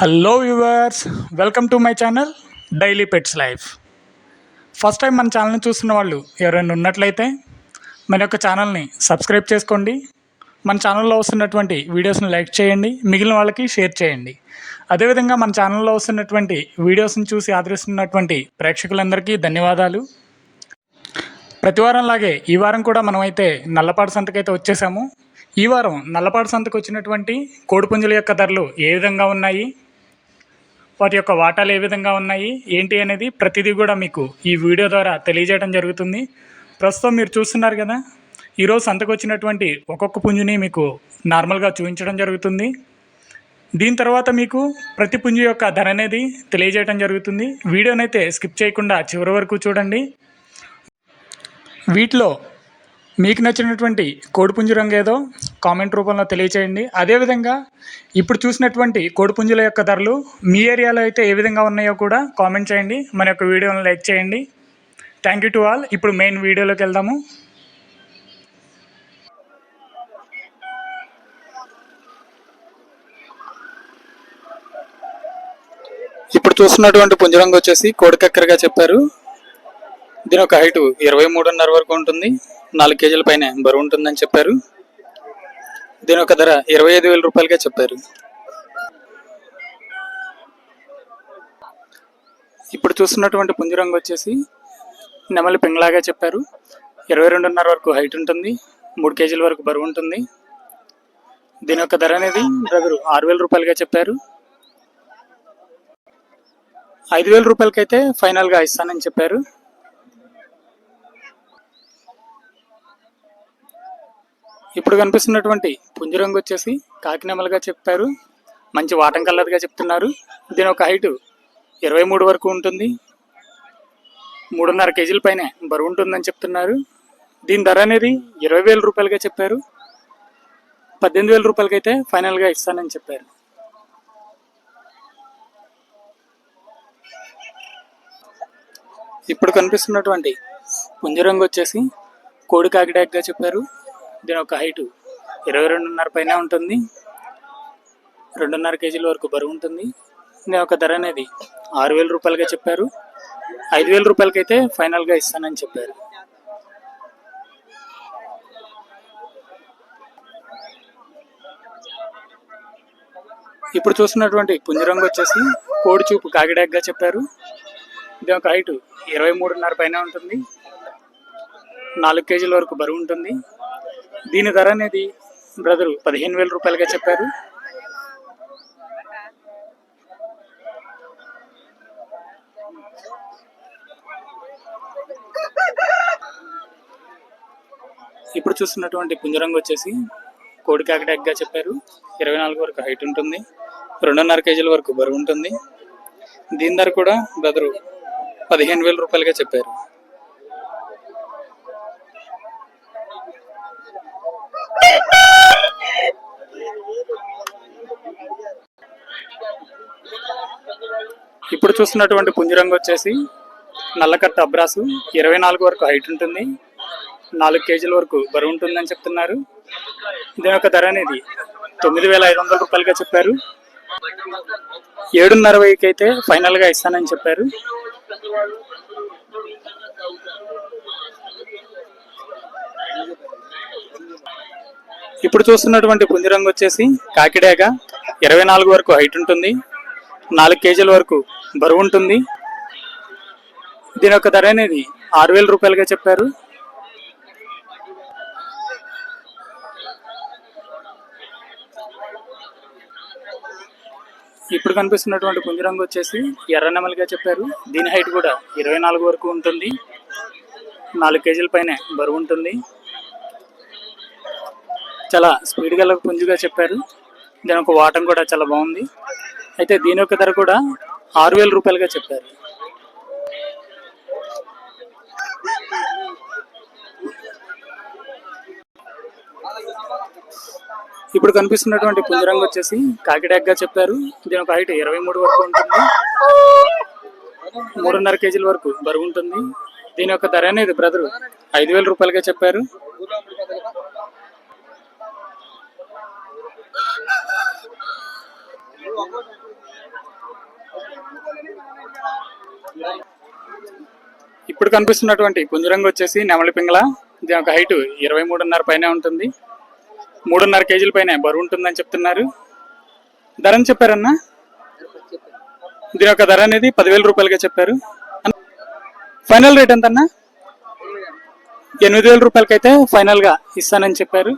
Hello viewers welcome to my channel daily pets life first time మన ఛానల్ని చూస్తున్న వాళ్ళు ఎవరైనా ఉన్నట్లయితే మన యొక్క ఛానల్ని సబ్స్క్రైబ్ చేసుకోండి. మన ఛానల్లో వస్తున్నటువంటి వీడియోస్ని లైక్ చేయండి. మిగిలిన వాళ్ళకి షేర్ చేయండి. అదేవిధంగా మన ఛానల్లో వస్తున్నటువంటి వీడియోస్ని చూసి ఆదరిస్తున్నటువంటి ప్రేక్షకులందరికీ ధన్యవాదాలు. ప్రతి వారంలాగే ఈ వారం కూడా మనమైతే నల్లపాడు సంతకైతే వచ్చేసాము. ఈ వారం నల్లపాడు సంతకు వచ్చినటువంటి కోడిపుంజుల యొక్క ధరలు ఏ విధంగా ఉన్నాయి? వాటి యొక్క వాటాలు ఏ విధంగా ఉన్నాయి ఏంటి అనేది ప్రతిదీ కూడా మీకు ఈ వీడియో ద్వారా తెలియజేయడం జరుగుతుంది. ప్రస్తుతం మీరు చూస్తున్నారు కదా ఈరోజు సంతకు వచ్చినటువంటి ఒక్కొక్క పుంజుని మీకు నార్మల్గా చూపించడం జరుగుతుంది. దీని తర్వాత మీకు ప్రతి పుంజు యొక్క ధర అనేది తెలియజేయడం జరుగుతుంది. వీడియోనైతే స్కిప్ చేయకుండా చివరి వరకు చూడండి. వీటిలో మీకు నచ్చినటువంటి కోడిపుంజు రంగు ఏదో కామెంట్ రూపంలో తెలియచేయండి. అదేవిధంగా ఇప్పుడు చూసినటువంటి కోడిపుంజుల యొక్క ధరలు మీ ఏరియాలో అయితే ఏ విధంగా ఉన్నాయో కూడా కామెంట్ చేయండి. మన యొక్క వీడియోని లైక్ చేయండి. థ్యాంక్ యూ టు ఆల్ ఇప్పుడు మెయిన్ వీడియోలోకి వెళ్దాము. ఇప్పుడు చూస్తున్నటువంటి పుంజరంగు వచ్చేసి కోడికక్కరగా చెప్పారు. దీని ఒక హైటు ఇరవై మూడున్నర వరకు ఉంటుంది. నాలుగు కేజీల పైన బరువు ఉంటుందని చెప్పారు. దీని యొక్క ధర ఇరవై ఐదు వేల రూపాయలుగా చెప్పారు. ఇప్పుడు చూస్తున్నటువంటి పుంజరంగు వచ్చేసి నెమలి పింగళాగా చెప్పారు. ఇరవై రెండున్నర వరకు హైట్ ఉంటుంది. మూడు కేజీల వరకు బరువు ఉంటుంది. దీని యొక్క ధర అనేది బ్రదరు ఆరు వేల రూపాయలుగా చెప్పారు. ఐదు వేల రూపాయలకైతే ఫైనల్గా ఇస్తానని చెప్పారు. ఇప్పుడు కనిపిస్తున్నటువంటి పుంజరంగు వచ్చేసి కాకినెమలుగా చెప్పారు మంచి వాటం కలర్గా చెప్తున్నారు. దీని ఒక హైటు ఇరవై మూడు వరకు ఉంటుంది. మూడున్నర కేజీల పైన బరువు ఉంటుందని చెప్తున్నారు. దీని ధర అనేది ఇరవై వేల రూపాయలుగా చెప్పారు. పద్దెనిమిది వేల రూపాయలకైతే ఫైనల్గా ఇస్తానని చెప్పారు. ఇప్పుడు కనిపిస్తున్నటువంటి పుంజరంగు వచ్చేసి కోడి కాకిడాక్గా చెప్పారు. దీని యొక్క హైటు ఇరవై రెండున్నర పైన ఉంటుంది. రెండున్నర కేజీల వరకు బరువు ఉంటుంది. దీని యొక్క ధర అనేది ఆరు వేల రూపాయలుగా చెప్పారు. ఐదు వేల రూపాయలకైతే ఫైనల్గా ఇస్తానని చెప్పారు. ఇప్పుడు చూస్తున్నటువంటి పుంజరంగు వచ్చేసి కోడి చూపు కాకిడాగ్గా చెప్పారు. దీని యొక్క హైట్ ఇరవై మూడున్నర పైన ఉంటుంది. నాలుగు కేజీల వరకు బరువు ఉంటుంది. దీని ధర అనేది బ్రదరు పదిహేను వేల రూపాయలుగా చెప్పారు. ఇప్పుడు చూస్తున్నటువంటి పుంజరంగు వచ్చేసి కోడి కాకిటాక్గా చెప్పారు. ఇరవై నాలుగు వరకు హైట్ ఉంటుంది. రెండున్నర కేజీల వరకు బరువు ఉంటుంది. దీని ధర కూడా బ్రదరు పదిహేను వేల రూపాయలుగా చెప్పారు ఇప్పుడు చూస్తున్నటువంటి పుంజరంగు వచ్చేసి నల్లకట్ట అబ్రాసు. ఇరవై నాలుగు వరకు హైట్ ఉంటుంది. నాలుగు కేజీల వరకు బరువు ఉంటుందని చెప్తున్నారు. దీని యొక్క ధర అనేది తొమ్మిది వేల ఐదు వందల రూపాయలుగా చెప్పారు. ఏడున్నర వెయ్యికి అయితే ఫైనల్గా ఇస్తానని చెప్పారు. ఇప్పుడు చూస్తున్నటువంటి పుంజరంగు వచ్చేసి కాకిడాగా. ఇరవై నాలుగు వరకు హైట్ ఉంటుంది. నాలుగు కేజీల వరకు బరువు ఉంటుంది. దీని యొక్క ధర అనేది ఆరు వేల రూపాయలుగా చెప్పారు. ఇప్పుడు కనిపిస్తున్నటువంటి పుంజరంగు వచ్చేసి ఎర్ర నెమలిగా చెప్పారు. దీని హైట్ కూడా ఇరవై నాలుగు వరకు ఉంటుంది. నాలుగు కేజీల పైన బరువు ఉంటుంది. చాలా స్పీడ్ గల పుంజుగా చెప్పారు. దీని ఒక వాటం కూడా చాలా బాగుంది. అయితే దీని యొక్క ధర కూడా ఆరు వేల రూపాయలుగా చెప్పారు. ఇప్పుడు కనిపిస్తున్నటువంటి పుంజరంగు వచ్చేసి కాకిడాగ్గా చెప్పారు. దీని ఒక హైట్ ఇరవై మూడు వరకు ఉంటుంది. మూడున్నర కేజీల వరకు బరువు ఉంటుంది. దీని యొక్క ధర అనేది బ్రదరు ఐదు వేల రూపాయలుగా చెప్పారు. ఇప్పుడు కనిపిస్తున్నటువంటి పుంజరంగు వచ్చేసి నెమలి పింగళ దీని యొక్క హైట్ ఇరవై మూడున్నర పైన ఉంటుంది. మూడున్నర కేజీల పైన బరువు ఉంటుందని చెప్తున్నారు. ధర చెప్పారన్నా? దీని యొక్క ధర అనేది పదివేల రూపాయలుగా చెప్పారు. ఫైనల్ రేట్ ఎంత అన్నా ఎనిమిది వేల రూపాయలకైతే ఫైనల్గా ఇస్తానని చెప్పారు.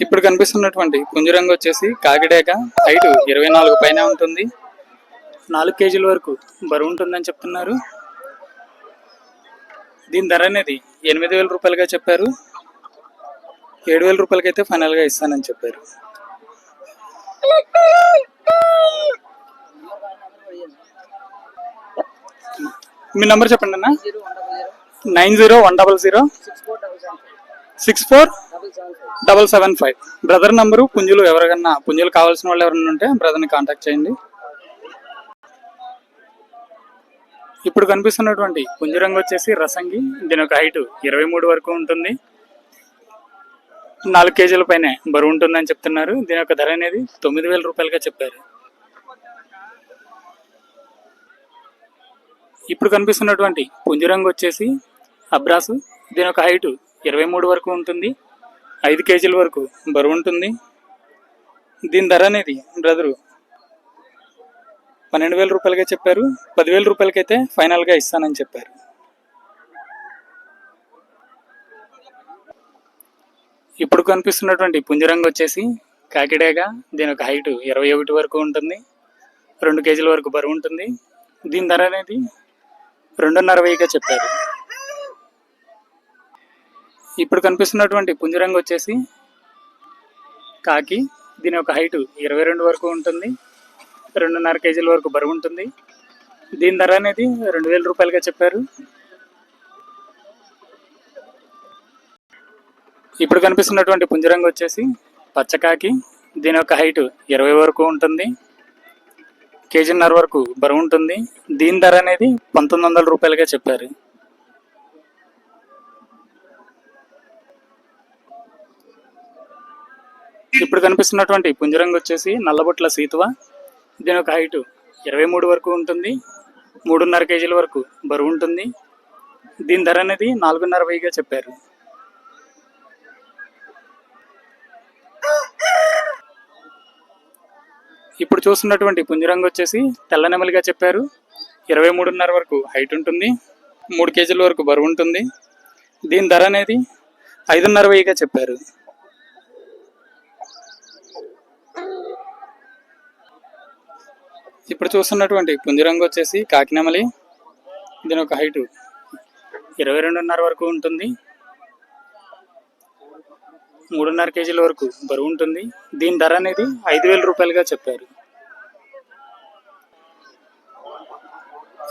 ఇప్పుడు కనిపిస్తున్నటువంటి పుంజరంగు వచ్చేసి కాకిడేక. హైట్ ఇరవై నాలుగు పైన ఉంటుంది. నాలుగు కేజీల వరకు బరువు ఉంటుందని చెప్తున్నారు. దీని ధర అనేది ఎనిమిది వేల రూపాయలుగా చెప్పారు. ఏడు వేల రూపాయలకైతే ఫైనల్గా ఇస్తానని చెప్పారు. మీ నంబర్ చెప్పండి అన్న. Nine zero one double zero. Six four double seven five. Brother number పుంజులు ఎవరికన్నా పుంజులు కావాల్సిన వాళ్ళు ఎవరైనా ఉంటే బ్రదర్ని కాంటాక్ట్ చేయండి. ఇప్పుడు కనిపిస్తున్నటువంటి పుంజరంగు వచ్చేసి రసంగి. దీని యొక్క హైట్ ఇరవై మూడు వరకు ఉంటుంది. నాలుగు కేజీల పైన బరువు ఉంటుందని చెప్తున్నారు. దీని యొక్క ధర అనేది తొమ్మిది వేల రూపాయలుగా చెప్పారు. ఇప్పుడు కనిపిస్తున్నటువంటి పుంజరంగు వచ్చేసి అబ్రాసు. దీని యొక్క హైట్ ఇరవై మూడు వరకు ఉంటుంది. ఐదు కేజీల వరకు బరువు ఉంటుంది. దీని ధర అనేది బ్రదరు పన్నెండు వేల రూపాయలుగా చెప్పారు. పదివేల రూపాయలకైతే ఫైనల్గా ఇస్తానని చెప్పారు. ఇప్పుడు కనిపిస్తున్నటువంటి పుంజరంగు వచ్చేసి కాకిడేగా. దీని యొక్క హైట్ ఇరవై ఒకటి వరకు ఉంటుంది. రెండు కేజీల వరకు బరువు ఉంటుంది. దీని ధర అనేది రెండున్నర వెయ్యిగా చెప్పారు. ఇప్పుడు కనిపిస్తున్నటువంటి పుంజరంగు వచ్చేసి కాకి. దీని యొక్క హైటు ఇరవై రెండు వరకు ఉంటుంది. రెండున్నర కేజీల వరకు బరువు ఉంటుంది. దీని ధర అనేది రెండు వేల రూపాయలుగా చెప్పారు. ఇప్పుడు కనిపిస్తున్నటువంటి పుంజరంగు వచ్చేసి పచ్చకాకి దీని యొక్క హైట్ ఇరవై వరకు ఉంటుంది. కేజీన్నర వరకు బరువు ఉంటుంది. దీని ధర అనేది పంతొమ్మిది వందల రూపాయలుగా చెప్పారు. ఇప్పుడు కనిపిస్తున్నటువంటి పుంజరంగు వచ్చేసి నల్లబొట్ల సీతువ. దీని యొక్క హైట్ ఇరవై మూడు వరకు ఉంటుంది. మూడున్నర కేజీల వరకు బరువు ఉంటుంది. దీని ధర అనేది నాలుగున్నర వెయ్యిగా చెప్పారు. ఇప్పుడు చూస్తున్నటువంటి పుంజరంగు వచ్చేసి తెల్ల నెమలిగా చెప్పారు. ఇరవై మూడున్నర వరకు హైట్ ఉంటుంది. మూడు కేజీల వరకు బరువు ఉంటుంది. దీని ధర అనేది ఐదున్నర వెయ్యిగా చెప్పారు. ఇప్పుడు చూస్తున్నటువంటి పుంజరంగు వచ్చేసి కాకినమలి. దీని ఒక హైటు ఇరవై రెండున్నర వరకు ఉంటుంది. మూడున్నర కేజీల వరకు బరువు ఉంటుంది. దీని ధర అనేది ఐదు వేల రూపాయలుగా చెప్పారు.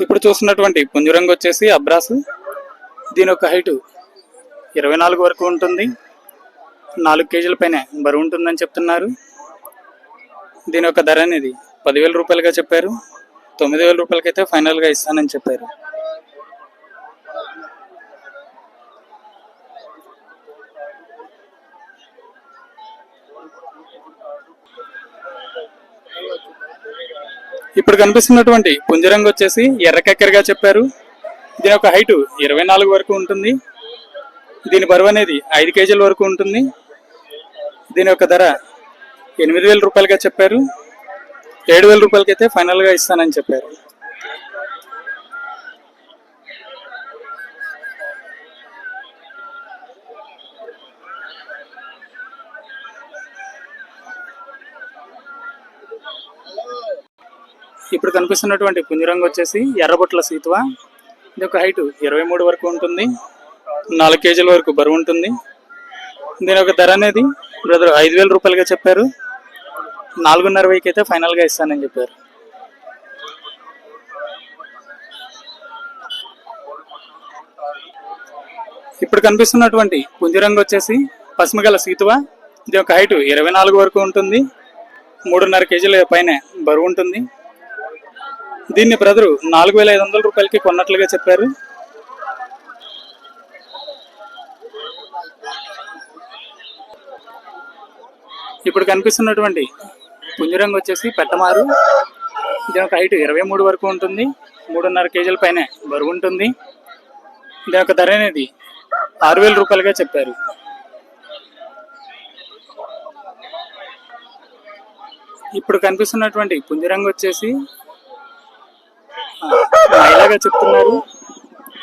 ఇప్పుడు చూస్తున్నటువంటి పుంజరంగు వచ్చేసి అబ్రాసు. దీని ఒక హైటు ఇరవై నాలుగు వరకు ఉంటుంది. నాలుగు కేజీల పైన బరువు ఉంటుందని చెప్తున్నారు. దీని యొక్క ధర అనేది పదివేల రూపాయలుగా చెప్పారు. తొమ్మిది వేల రూపాయలకైతే ఫైనల్గా ఇస్తానని చెప్పారు. ఇప్పుడు కనిపిస్తున్నటువంటి పుంజరంగు వచ్చేసి ఎర్రకెక్కరగా చెప్పారు. దీని యొక్క హైటు ఇరవై నాలుగు వరకు ఉంటుంది. దీని బరువు అనేది ఐదు కేజీల వరకు ఉంటుంది. దీని యొక్క ధర ఎనిమిది వేల రూపాయలుగా చెప్పారు. ఏడు వేల రూపాయలకైతే ఫైనల్గా ఇస్తానని చెప్పారు. ఇప్పుడు కనిపిస్తున్నటువంటి పుంజరంగు వచ్చేసి ఎర్రబొట్ల సీతువ. ఇది ఒక హైట్ ఇరవై మూడు వరకు ఉంటుంది. నాలుగు కేజీల వరకు బరువు ఉంటుంది. దీని యొక్క ధర అనేది బ్రదర్ ఐదు వేల రూపాయలుగా చెప్పారు. నాలుగున్నర వెయ్యికి అయితే ఫైనల్గా ఇస్తానని చెప్పారు. ఇప్పుడు కనిపిస్తున్నటువంటి పుంజరంగు వచ్చేసి పసుమగల సీతువ. ఇది ఒక హైట్ ఇరవై నాలుగు వరకు ఉంటుంది. మూడున్నర కేజీల పైన బరువు ఉంటుంది. దీన్ని బ్రదరు నాలుగు వేల ఐదు వందల రూపాయలకి కొన్నట్లుగా చెప్పారు. ఇప్పుడు కనిపిస్తున్నటువంటి పుంజరంగు వచ్చేసి పెట్టమారు దీని యొక్క హైట్ ఇరవై మూడు వరకు ఉంటుంది. మూడున్నర కేజీల పైన బరువు ఉంటుంది. దీని యొక్క ధర అనేది ఆరు వేల రూపాయలుగా చెప్పారు. ఇప్పుడు కనిపిస్తున్నటువంటి పుంజరంగు వచ్చేసి మహిళగా చెప్తున్నారు.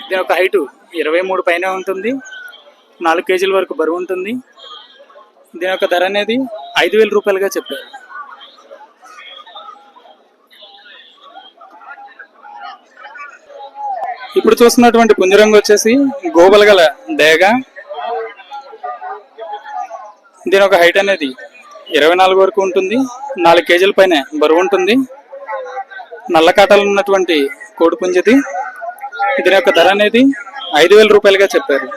దీని యొక్క హైటు ఇరవై మూడు పైన ఉంటుంది. నాలుగు కేజీల వరకు బరువు ఉంటుంది. దీని యొక్క ధర అనేది ఐదు వేల రూపాయలుగా చెప్పారు. ఇప్పుడు చూస్తున్నటువంటి పుంజరంగు వచ్చేసి గోబల గల డేగ. దీని ఒక హైట్ అనేది ఇరవై నాలుగు వరకు ఉంటుంది. నాలుగు కేజీల పైన బరువు ఉంటుంది. నల్ల కాటాలు ఉన్నటువంటి కోడి పుంజది. దీని యొక్క ధర అనేది ఐదు వేల రూపాయలుగా చెప్పారు.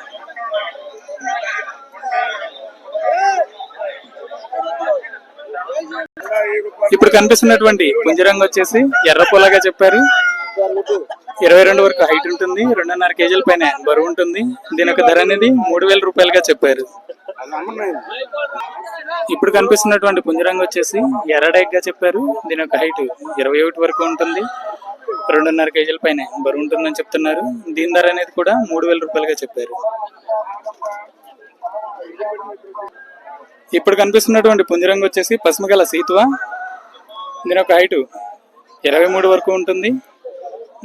ఇప్పుడు కనిపిస్తున్నటువంటి పుంజరంగు వచ్చేసి ఎర్ర పూలగా చెప్పారు. ఇరవై రెండు వరకు హైట్ ఉంటుంది. రెండున్నర కేజీల పైన బరువు ఉంటుంది. దీని యొక్క ధర అనేది మూడు వేల రూపాయలుగా చెప్పారు. ఇప్పుడు కనిపిస్తున్నటువంటి పుంజరంగు వచ్చేసి ఎర్రడేగ్గా చెప్పారు. దీని యొక్క హైట్ ఇరవై ఒకటి వరకు ఉంటుంది. రెండున్నర కేజీల పైన బరువు ఉంటుందని చెప్తున్నారు. దీని ధర అనేది కూడా మూడు వేల రూపాయలుగా చెప్పారు. ఇప్పుడు కనిపిస్తున్నటువంటి పుంజరంగు వచ్చేసి పసుమగల సీతువ. దీని యొక్క హైట్ ఇరవై మూడు వరకు ఉంటుంది.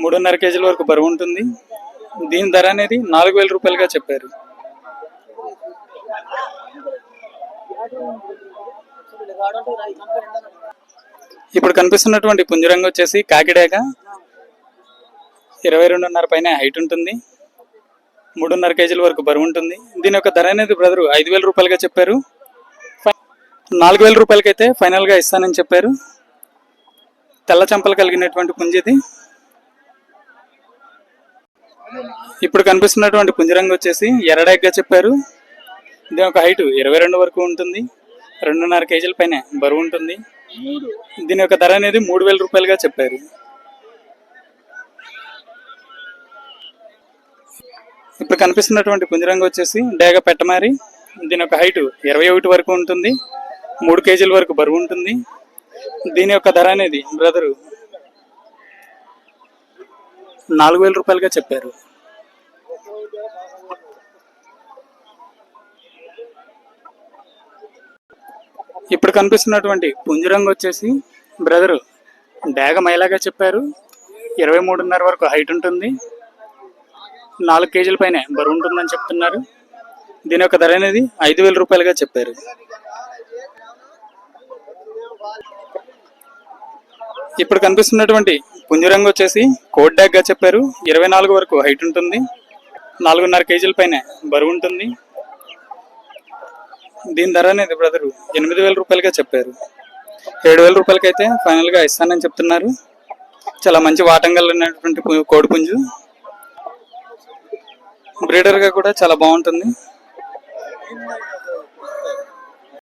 మూడున్నర కేజీల వరకు బరువు ఉంటుంది. దీని ధర అనేది నాలుగు వేల రూపాయలుగా చెప్పారు. ఇప్పుడు కనిపిస్తున్నటువంటి పుంజరంగు వచ్చేసి కాకిడాక ఇరవై రెండున్నర పైన హైట్ ఉంటుంది. మూడున్నర కేజీల వరకు బరువు ఉంటుంది. దీని యొక్క ధర అనేది బ్రదరు ఐదు వేల రూపాయలుగా చెప్పారు. నాలుగు వేల రూపాయలకైతే ఫైనల్గా ఇస్తానని చెప్పారు. తెల్ల చంపలు కలిగినటువంటి పుంజిది ఇప్పుడు కనిపిస్తున్నటువంటి పుంజరంగు వచ్చేసి ఎర్రడాగ్గా చెప్పారు. దీని యొక్క హైట్ ఇరవై రెండు వరకు ఉంటుంది. రెండున్నర కేజీల పైన బరువు ఉంటుంది. దీని యొక్క ధర అనేది మూడు వేల రూపాయలుగా చెప్పారు. ఇప్పుడు కనిపిస్తున్నటువంటి పుంజరంగు వచ్చేసి డేగ పెట్టమారి. దీని యొక్క హైట్ ఇరవై ఒకటి వరకు ఉంటుంది. మూడు కేజీల వరకు బరువు ఉంటుంది. దీని యొక్క ధర అనేది బ్రదరు నాలుగు వేల రూపాయలుగా చెప్పారు. ఇప్పుడు కనిపిస్తున్నటువంటి పుంజరంగు వచ్చేసి బ్రదరు డేగ మైలాగా చెప్పారు. ఇరవై మూడున్నర వరకు హైట్ ఉంటుంది. నాలుగు కేజీల పైన బరువు ఉంటుందని చెప్తున్నారు. దీని యొక్క ధర అనేది ఐదు వేల రూపాయలుగా చెప్పారు. ఇప్పుడు కనిపిస్తున్నటువంటి పుంజరంగు వచ్చేసి కోడ్ డాగ్గా చెప్పారు. ఇరవై నాలుగు వరకు హైట్ ఉంటుంది. నాలుగున్నర కేజీల పైన బరువు ఉంటుంది. దీని ధర అనేది బ్రదరు ఎనిమిది వేల రూపాయలుగా చెప్పారు. ఏడు వేల రూపాయలకైతే ఫైనల్గా ఇస్తానని చెప్తున్నారు. చాలా మంచి వాటంగల్ ఉన్నటువంటి కోడి కోడిపుంజు బ్రీడర్గా కూడా చాలా బాగుంటుంది.